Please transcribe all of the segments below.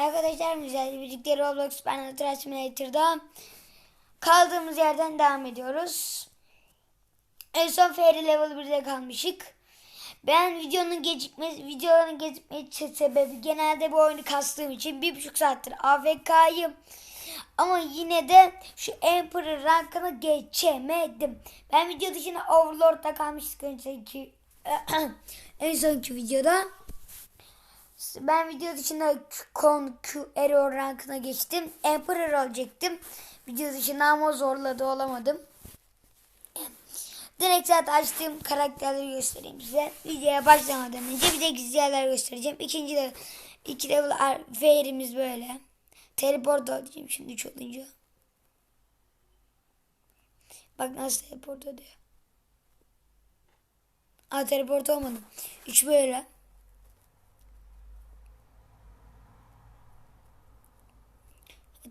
Arkadaşlar güzel birlikte Roblox ben Trash Simulator'da kaldığımız yerden devam ediyoruz. En son Fairy Level 1'de kalmışık. Ben videonun gecikmesi, videoların gecikmesi sebebi genelde bu oyunu kastığım için bir buçuk saattir AFK'yım. Ama yine de şu Emperor rankını geçemedim. Ben video dışında Overlord'da kalmıştık sonki, en sonki videoda. Ben video dışında Con Error rankına geçtim. Emperor olacaktım. Video dışında ama zorladı olamadım. Direkt zaten açtığım karakterleri göstereyim size. Videoya başlamadan önce bir de gizli göstereceğim. İkinci de iki level fair'imiz böyle. Teleport alacağım şimdi üç olunca. Bak nasıl teleport ediyor. Aa teleport olmadı. Üç böyle.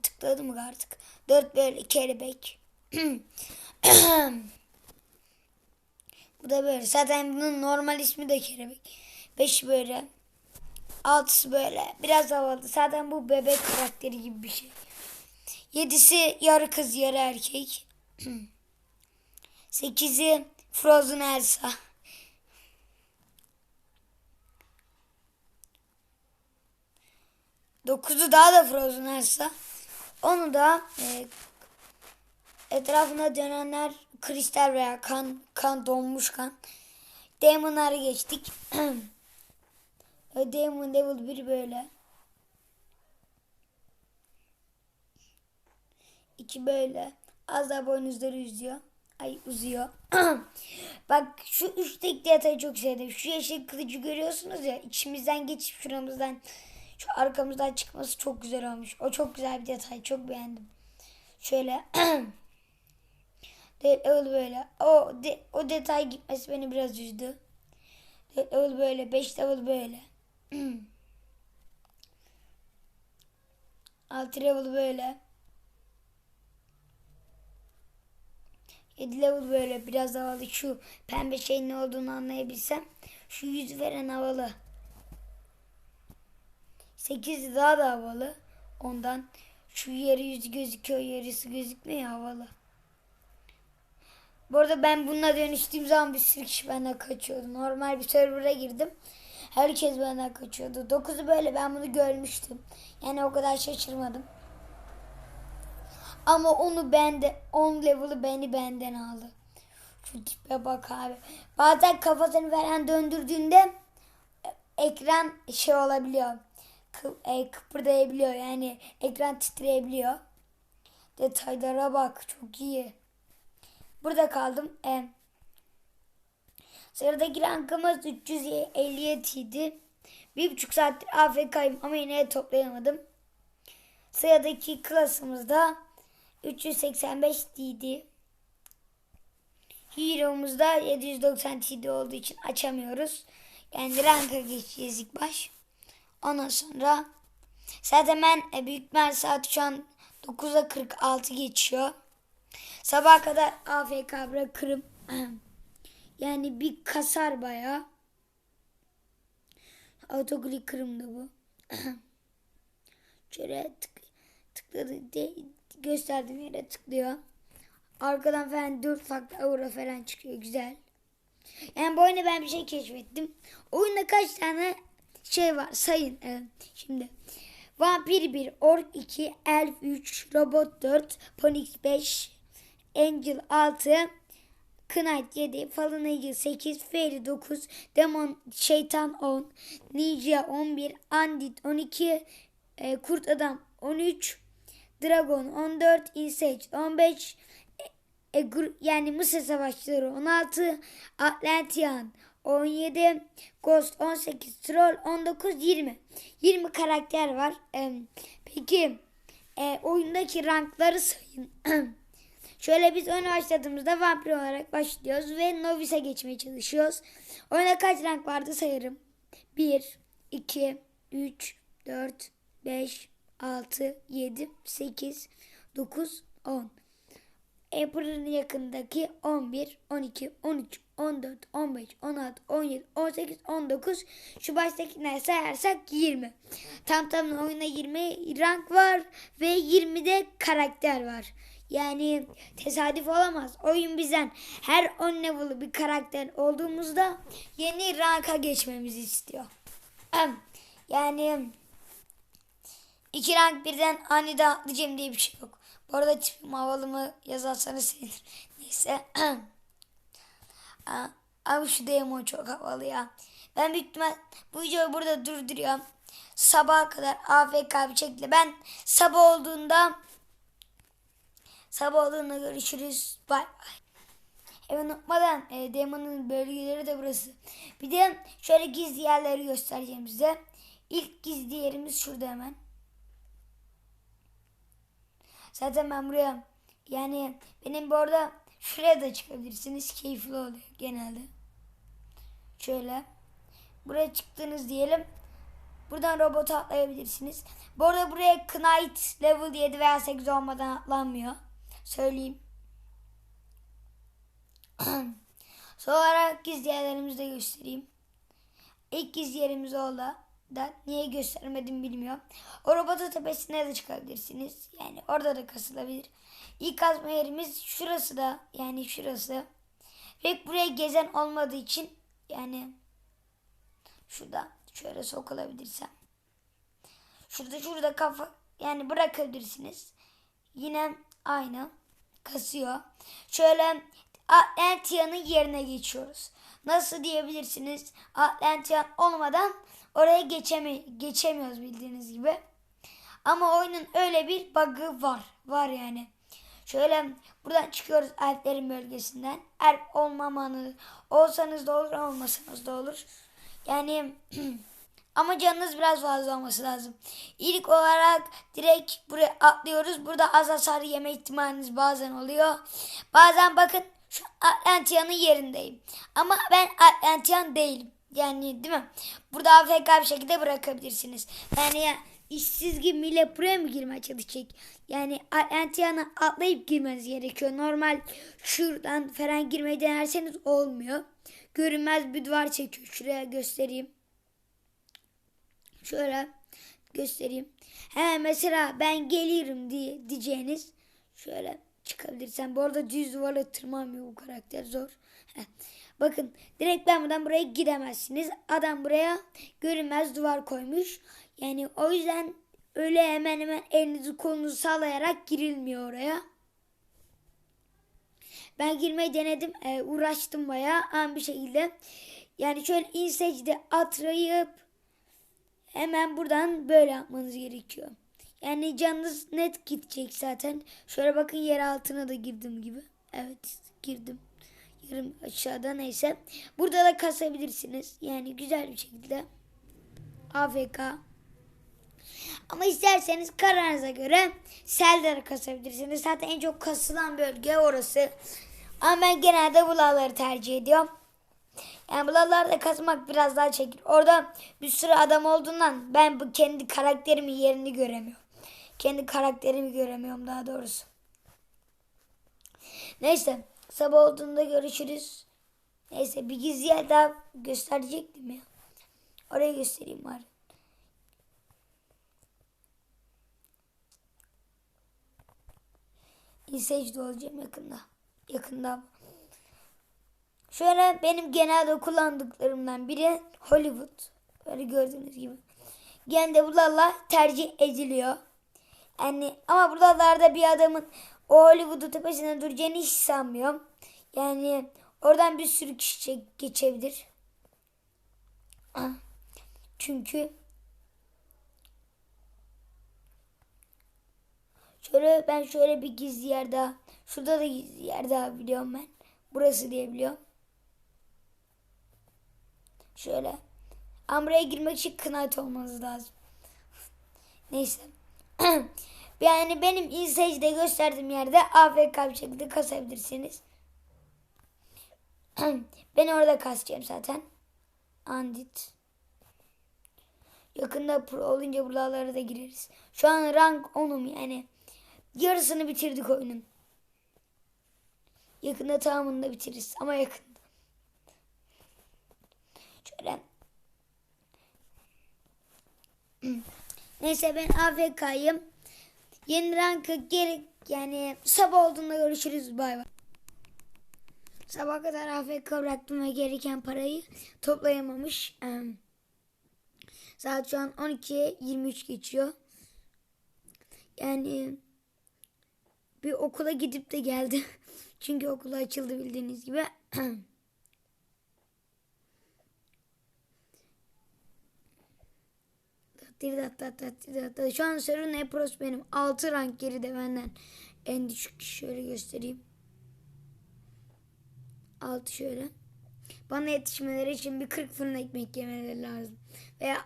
Tıkladım artık? Dört böyle kelebek. Bu da böyle. Zaten bunun normal ismi de kelebek. Beş böyle. Altısı böyle. Biraz havalı. Zaten bu bebek karakteri gibi bir şey. Yedisi yarı kız yarı erkek. Sekizi Frozen Elsa. Dokuzu daha da Frozen Elsa. Onu da e, etrafında dönenler kristal veya kan kan donmuş kan. Demon'ları geçtik. Demon Devil 1 böyle. İki böyle. Az daha boynuzları yüzüyor. Ay uzuyor. Bak şu üstteki detayı çok sevdim. Şu yeşil kılıcı görüyorsunuz ya. içimizden geçip şuramızdan şu arkamızdan çıkması çok güzel olmuş. O çok güzel bir detay. Çok beğendim. Şöyle level böyle. O de, o detay gitmesi beni biraz üzdü. level böyle. 5 level böyle. 6 level böyle. 7 level böyle biraz havalı. Şu pembe şeyin ne olduğunu anlayabilsem. Şu yüz veren havalı. 8 daha da havalı. Ondan şu yarı yüz gözüküyor yarısı gözükmüyor havalı. Bu arada ben bununla dönüştüğüm zaman bir sürü kişi benden kaçıyordu. Normal bir server'a girdim. Herkes benden kaçıyordu. 9'u böyle ben bunu görmüştüm. Yani o kadar şaşırmadım. Ama onu bende 10 level'ı beni benden aldı. Şu tipe bak abi. Bazen kafasını veren döndürdüğünde ekran şey olabiliyor. Kı, e, kıpırdayabiliyor. Yani ekran titreyebiliyor. Detaylara bak. Çok iyi. Burada kaldım. E, sıradaki rankımız 357 idi. Bir buçuk saattir AFK'yım ama yine toplayamadım. Sıradaki klasımızda 385 idi. Hero'muz da 790 TD olduğu için açamıyoruz. Yani ranka geçeceğiz ilk baş. Ondan sonra zaten ben e, büyük mer saat şu an 9'a 46 geçiyor. Sabah kadar AFK bırakırım. yani bir kasar baya. Autoclicker'ım da bu. Şöyle tık, tıkladı de, gösterdiğim yere tıklıyor. Arkadan falan 4 farklı aura falan çıkıyor. Güzel. Yani bu oyunda ben bir şey keşfettim. Oyunda kaç tane şey var sayın. Evet, şimdi Vampir 1, Ork 2, Elf 3, Robot 4, Phoenix 5, Angel 6, Knight 7, Fallen Angel 8, Fairy 9, Demon Şeytan 10, Ninja 11, Andit 12, e, Kurt Adam 13, Dragon 14, Insage 15, e, e, yani Mısır Savaşçıları 16, Atlantean 17, Ghost 18, Troll 19, 20. 20 karakter var. E, peki e, oyundaki rankları sayın. Şöyle biz oyuna başladığımızda vampir olarak başlıyoruz ve novice geçmeye çalışıyoruz. Oyuna kaç rank vardı sayarım. 1, 2, 3, 4, 5, 6, 7, 8, 9, 10. April'in yakındaki 11, 12, 13, 14, 15, 16, 17, 18, 19 şu baştakiler sayarsak 20. Tam tamına oyunda 20 rank var ve 20 de karakter var. Yani tesadüf olamaz. Oyun bizden her 10 level'ı bir karakter olduğumuzda yeni ranka geçmemizi istiyor. Yani iki rank birden aniden atlayacağım diye bir şey yok. Bu arada tipim havalı yazarsanız sevinirim. Neyse. Abi şu demo çok havalı ya. Ben büyük bu videoyu burada durduruyorum. Sabaha kadar AFK bir şekilde. Ben sabah olduğunda sabah olduğunda görüşürüz. Bay bay. Evet unutmadan e, demonun bölgeleri de burası. Bir de şöyle gizli yerleri göstereceğim size. İlk gizli yerimiz şurada hemen. Zaten ben buraya yani benim bu arada şuraya da çıkabilirsiniz. Keyifli oluyor genelde. Şöyle. Buraya çıktınız diyelim. Buradan robota atlayabilirsiniz. Bu arada buraya Knight level 7 veya 8 olmadan atlanmıyor. Söyleyeyim. Son olarak gizli yerlerimizi de göstereyim. İlk gizli yerimiz oldu. Da niye göstermedim bilmiyorum. O robota tepesine de çıkabilirsiniz. Yani orada da kasılabilir. İlk kazma yerimiz şurası da. Yani şurası. Ve buraya gezen olmadığı için yani şurada şöyle sokulabilirsem. Şurada şurada kafa yani bırakabilirsiniz. Yine aynı kasıyor. Şöyle Atlantia'nın yerine geçiyoruz. Nasıl diyebilirsiniz? Atlantia olmadan oraya geçeme geçemiyoruz bildiğiniz gibi. Ama oyunun öyle bir bug'ı var. Var yani. Şöyle buradan çıkıyoruz Alplerin bölgesinden. Alp olmamanız olsanız da olur olmasanız da olur. Yani ama canınız biraz fazla olması lazım. İlk olarak direkt buraya atlıyoruz. Burada az hasar yeme ihtimaliniz bazen oluyor. Bazen bakın şu Atlantia'nın yerindeyim. Ama ben Atlantian değilim. Yani değil mi? Burada AFK bir şekilde bırakabilirsiniz. Yani ya, işsiz gibi millet buraya mı girmeye çalışacak? Yani Atlantian'a atlayıp girmeniz gerekiyor. Normal şuradan falan girmeyi denerseniz olmuyor. Görünmez bir duvar çekiyor. Şuraya göstereyim. Şöyle göstereyim. He mesela ben gelirim diye diyeceğiniz şöyle çıkabilirsen. Bu arada düz duvara tırmanmıyor bu karakter zor. Bakın direkt ben buradan buraya gidemezsiniz. Adam buraya görünmez duvar koymuş. Yani o yüzden öyle hemen hemen elinizi kolunuzu sallayarak girilmiyor oraya. Ben girmeyi denedim. E, uğraştım bayağı an bir şekilde. Yani şöyle insecde atrayıp hemen buradan böyle yapmanız gerekiyor. Yani canınız net gidecek zaten. Şöyle bakın yer altına da girdim gibi. Evet girdim. Yarım aşağıda neyse. Burada da kasabilirsiniz. Yani güzel bir şekilde. AFK. Ama isterseniz kararınıza göre Seldar'ı kasabilirsiniz. Zaten en çok kasılan bölge orası. Ama ben genelde bulaları tercih ediyorum. Yani bulalarda kasmak biraz daha çekil. Orada bir sürü adam olduğundan ben bu kendi karakterimin yerini göremiyorum. Kendi karakterimi göremiyorum daha doğrusu. Neyse sabah olduğunda görüşürüz. Neyse bir gizli yer daha gösterecektim ya. Oraya göstereyim bari. İnsecde olacağım yakında. Yakında. Şöyle benim genelde kullandıklarımdan biri Hollywood. Böyle gördüğünüz gibi. Genelde bunlarla tercih ediliyor. Yani ama buralarda bir adamın o Hollywood'u tepesine duracağını hiç sanmıyorum. Yani oradan bir sürü kişi geçebilir. Çünkü şöyle ben şöyle bir gizli yer daha şurada da gizli yer daha biliyorum ben. Burası diye biliyorum. Şöyle. Amra'ya girmek için knight olmanız lazım. Neyse. yani benim izleyicide gösterdiğim yerde AFK bir şekilde kasabilirsiniz. ben orada kasacağım zaten. Andit. Yakında pro olunca buralara da gireriz. Şu an rank 10'um yani. Yarısını bitirdik oyunun. Yakında tamamını da bitiririz ama yakında. Şöyle. Neyse ben AFK'yım. Yeni rankı geri yani sabah olduğunda görüşürüz bay bay. Sabah kadar AFK bıraktım ve gereken parayı toplayamamış. Saat şu an 12'ye 23 geçiyor. Yani bir okula gidip de geldi. Çünkü okula açıldı bildiğiniz gibi. Şu an Serun Epros benim. 6 rank geride benden. En düşük şöyle göstereyim. 6 şöyle. Bana yetişmeleri için bir 40 fırın ekmek yemeleri lazım. Veya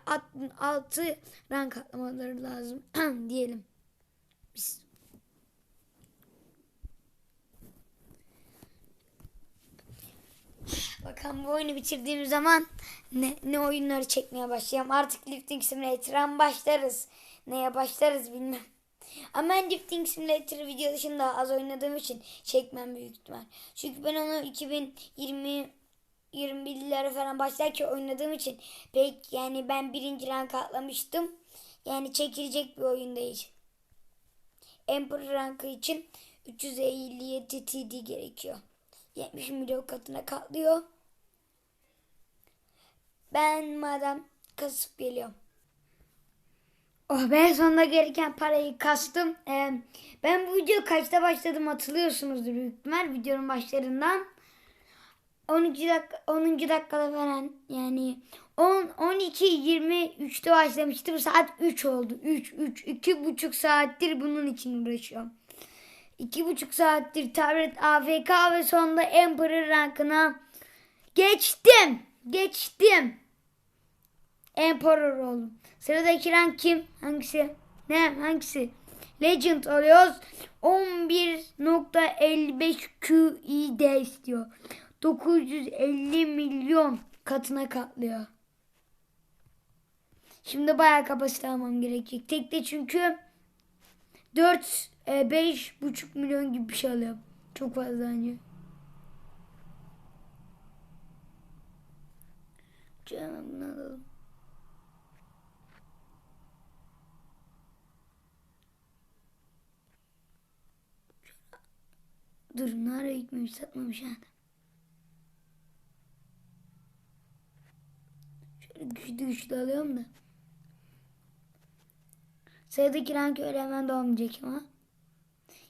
6 rank atlamaları lazım diyelim. Biz Bakalım bu oyunu bitirdiğim zaman ne, ne oyunları çekmeye başlayacağım. Artık Lifting Simulator'a başlarız. Neye başlarız bilmem. Ama ben Lifting Simulator video dışında az oynadığım için çekmem büyük ihtimal. Çünkü ben onu 2020 21'lere falan başlarken oynadığım için pek yani ben birinci rank atlamıştım. Yani çekilecek bir oyun değil. Emperor rankı için 357 TD gerekiyor. 70 milyon katına katlıyor. Ben madem kasıp geliyorum. Oh be sonunda gereken parayı kastım. Ee, ben bu video kaçta başladım hatırlıyorsunuzdur büyük ihtimal videonun başlarından. 12 dakika 10. dakikada falan yani 10 12 23'te başlamıştım. Saat 3 oldu. 3 3 iki buçuk saattir bunun için uğraşıyorum. İki buçuk saattir tablet AFK ve sonunda Emperor rankına geçtim. Geçtim. Emperor oldum. Sıradaki rank kim? Hangisi? Ne? Hangisi? Legend oluyoruz. 11.55 QID istiyor. 950 milyon katına katlıyor. Şimdi bayağı kapasite almam gerekecek. Tekte çünkü 4 e, beş buçuk milyon gibi bir şey alıyorum. Çok fazla önce. Canım bunu alalım. Dur nereye gitmemiş satmamış yani. Şöyle güçlü güçlü alıyorum da. Sıradaki rank öyle hemen doğmayacak ama.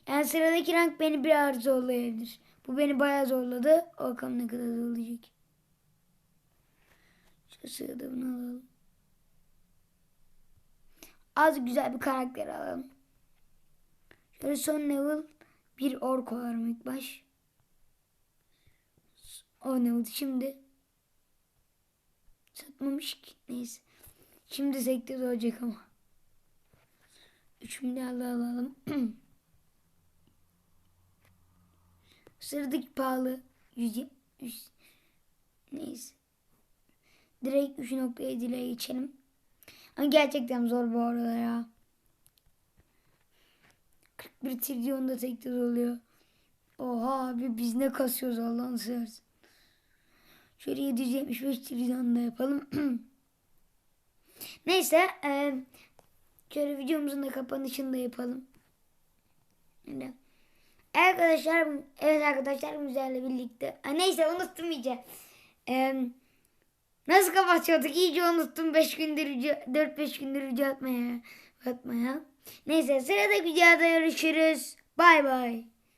Yani sıradaki rank beni biraz zorlayabilir. Bu beni bayağı zorladı. Bakalım ne kadar zorlayacak. Şu sırada bunu alalım. Az güzel bir karakter alalım. Şöyle son level bir ork koyarım ilk baş. O level şimdi. Satmamış ki. Neyse. Şimdi sekte olacak ama. 3 milyarla alalım. Sıradaki pahalı 170 neyse. Direkt 3.7 ile geçelim. Ama gerçekten zor bu arada ya. 41 trilyon da tek oluyor. Oha abi biz ne kasıyoruz Allah'ını seversen. Şöyle 775 trilyon da yapalım. Neyse. E, şöyle videomuzun da kapanışını da yapalım. Öyle. Arkadaşlar evet arkadaşlar bizlerle birlikte. Ha, neyse unuttum iyice. Ee, nasıl kapatıyorduk iyice unuttum 5 gündür 4-5 gündür video atmaya atmaya. Neyse sırada videoda görüşürüz. Bay bay.